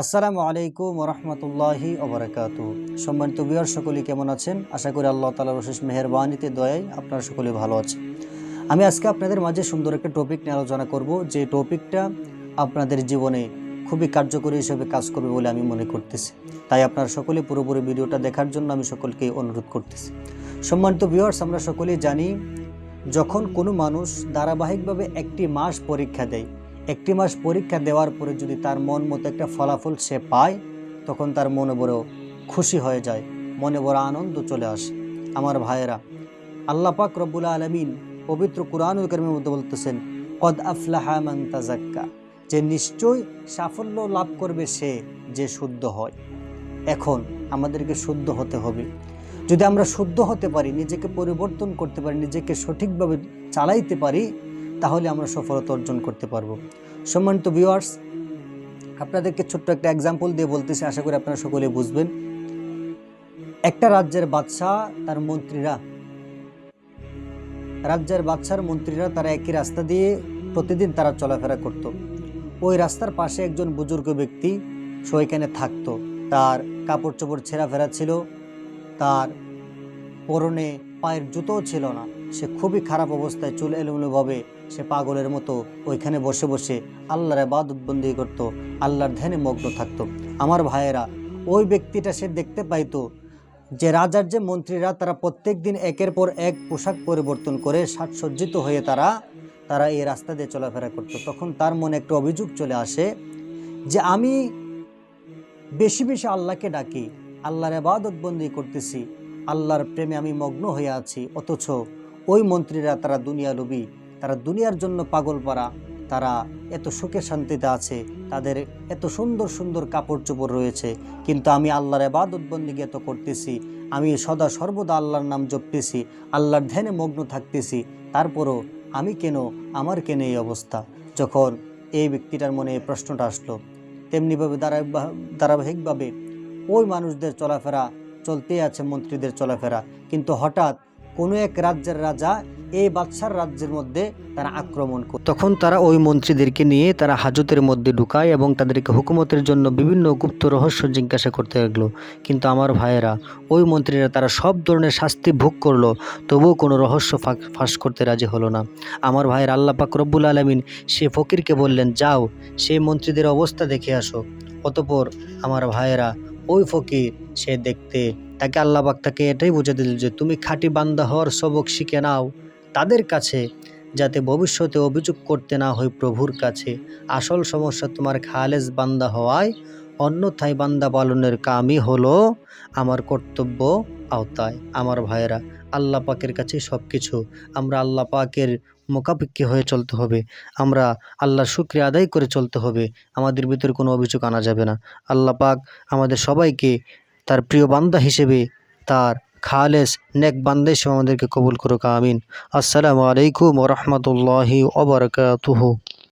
আসসালামু আলাইকুম রহমতুল্লাহি ওবরাকাত সম্মানিত বিয়ার সকলে কেমন আছেন? আশা করি আল্লাহ তালার অশেষ মেহরবানিতে, দয়ায় আপনারা সকলে ভালো আছেন। আমি আজকে আপনাদের মাঝে সুন্দর একটা টপিক নিয়ে আলোচনা করব। যে টপিকটা আপনাদের জীবনে খুবই কার্যকরী হিসেবে কাজ করবে বলে আমি মনে করতেছি। তাই আপনারা সকলে পুরোপুরি ভিডিওটা দেখার জন্য আমি সকলকে অনুরোধ করতেছি। সম্মানিত ভিউয়ার্স, আমরা সকলেই জানি, যখন কোনো মানুষ ধারাবাহিকভাবে একটি মাস পরীক্ষা দেয় একটি মাস পরীক্ষা দেওয়ার পরে যদি তার মন মতো একটা ফলাফল সে পায়, তখন তার মনে বড় খুশি হয়ে যায়, মনে বড় আনন্দ চলে আসে। আমার ভাইয়েরা, আল্লাহ পাক রব্বুল আলমিন পবিত্র কুরআনুল করিমের মধ্যে বলতেছেন, কদ আফলাহা তাজাক্কা যে নিশ্চয় সাফল্য লাভ করবে সে যে শুদ্ধ হয়। এখন আমাদেরকে শুদ্ধ হতে হবে। যদি আমরা শুদ্ধ হতে পারি, নিজেকে পরিবর্তন করতে পারি, নিজেকে সঠিকভাবে চালাইতে পারি তাহলে আমরা সফলতা অর্জন করতে পারব। সম্মানিত ভিউয়ার্স আপনাদেরকে ছোট্ট একটা এক্সাম্পল দিয়ে বলতেছি, আশা করি আপনারা সকলে বুঝবেন। একটা রাজ্যের বাদশাহ, তার মন্ত্রীরা, রাজ্যের বাদশার মন্ত্রীরা তারা একই রাস্তা দিয়ে প্রতিদিন তারা চলাফেরা করত। ওই রাস্তার পাশে একজন বুজুর্গ ব্যক্তি, সে ওইখানে থাকতো। তার কাপড় চোপড় ছেঁড়া ফেরা ছিল, তার পরনে পায়ের জুতোও ছিল না। সে খুবই খারাপ অবস্থায় চুল এলোমেলোভাবে সে পাগলের মতো ওইখানে বসে বসে আল্লাহর আবাদতবন্দি করত, আল্লাহর ধ্যানে মগ্ন থাকতো। আমার ভাইয়েরা, ওই ব্যক্তিটা সে দেখতে পাইতো যে রাজার যে মন্ত্রীরা তারা প্রত্যেক দিন একের পর এক পোশাক পরিবর্তন করে সাজসজ্জিত হয়ে তারা তারা এই রাস্তা দিয়ে চলাফেরা করতো। তখন তার মনে একটা অভিযোগ চলে আসে যে, আমি বেশি বেশি আল্লাহকে ডাকি, আল্লাহর আবাদত বন্দি করতেছি, আল্লাহর প্রেমে আমি মগ্ন হয়ে আছি, অথচ ওই মন্ত্রীরা, তারা দুনিয়া লোভী তারা দুনিয়ার জন্য পাগল পারা, তারা এত সুখে শান্তিতে আছে, তাদের এত সুন্দর সুন্দর কাপড় চোপড় রয়েছে, কিন্তু আমি আল্লাহর আবাদত বন্দিকে এত করতেছি, আমি সদা সর্বদা আল্লাহর নাম জপতেছি, আল্লাহর ধ্যানে মগ্ন থাকতেছি, তারপরও আমি কেন, আমার কেন এই অবস্থা? যখন এই ব্যক্তিটার মনে এই প্রশ্নটা আসলো, তেমনিভাবে ধারাবাহিক ধারাবাহিকভাবে ওই মানুষদের চলাফেরা, চলতেই আছে মন্ত্রীদের চলাফেরা, কিন্তু হঠাৎ কোনো এক রাজ্যের রাজা এই বাদশার রাজ্যের মধ্যে তারা আক্রমণ করে তখন তারা ওই মন্ত্রীদেরকে নিয়ে তারা হাজতের মধ্যে ঢুকায় এবং তাদেরকে হুকুমতের জন্য বিভিন্ন গুপ্ত রহস্য জিজ্ঞাসা করতে লাগল। কিন্তু আমার ভাইয়েরা, ওই মন্ত্রীরা তারা সব ধরনের শাস্তি ভোগ করল, তবুও কোনো রহস্য ফাঁস করতে রাজি হলো না। আমার ভাইয়ের আল্লাহ পাক রব্বুল আলমিন সে ফকিরকে বললেন, যাও, সেই মন্ত্রীদের অবস্থা দেখে আসো। অতপর আমার ভাইয়েরা ওই ফকির, সে দেখতে, তাকে আল্লাহবাক তাকে এটাই বুঝে দিল যে তুমি খাঁটি বান্দা হওয়ার সবক শিখে নাও তাদের কাছে, যাতে ভবিষ্যতে অভিযোগ করতে না হয় প্রভুর কাছে। আসল সমস্যা তোমার খালেজ বান্দা হওয়ায় অন্যথায় বান্দা পালনের কামই হলো আমার কর্তব্য আওতায়। আমার ভাইয়েরা, আল্লাহ পাকের কাছে সব কিছু আমরা আল্লাহ পাকের মোকাপেক্ষী হয়ে চলতে হবে। আমরা আল্লাহর শুক্রিয়া আদায় করে চলতে হবে। আমাদের ভিতরে কোনো অভিযোগ আনা যাবে না। আল্লাহ পাক আমাদের সবাইকে তার প্রিয় বান্দা হিসেবে, তার খালেস নেক বান্দা হিসেবে আমাদেরকে কবুল করুক, আমিন। আসসালামু আলাইকুম রহমতুল্লাহি ওবরকাতুহু